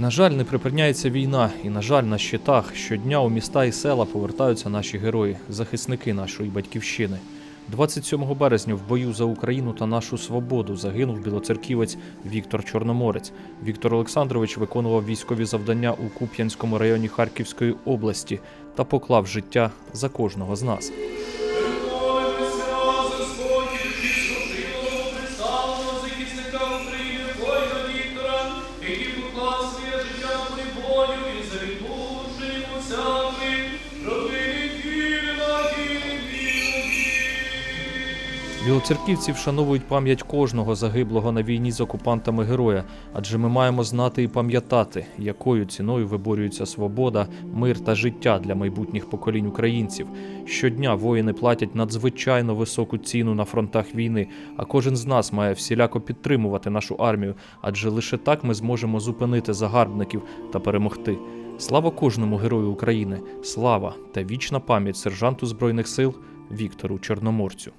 На жаль, не припиняється війна, і на жаль, на щитах щодня у міста і села повертаються наші герої, захисники нашої батьківщини. 27 березня в бою за Україну та нашу свободу загинув білоцерківець Віктор Чорноморець. Віктор Олександрович виконував військові завдання у Куп'янському районі Харківської області та поклав життя за кожного з нас. України полі і за відлучення Білоцерківці вшановують пам'ять кожного загиблого на війні з окупантами героя, адже ми маємо знати і пам'ятати, якою ціною виборюється свобода, мир та життя для майбутніх поколінь українців. Щодня воїни платять надзвичайно високу ціну на фронтах війни, а кожен з нас має всіляко підтримувати нашу армію, адже лише так ми зможемо зупинити загарбників та перемогти. Слава кожному герою України! Слава та вічна пам'ять сержанту збройних сил Віктору Чорноморцю.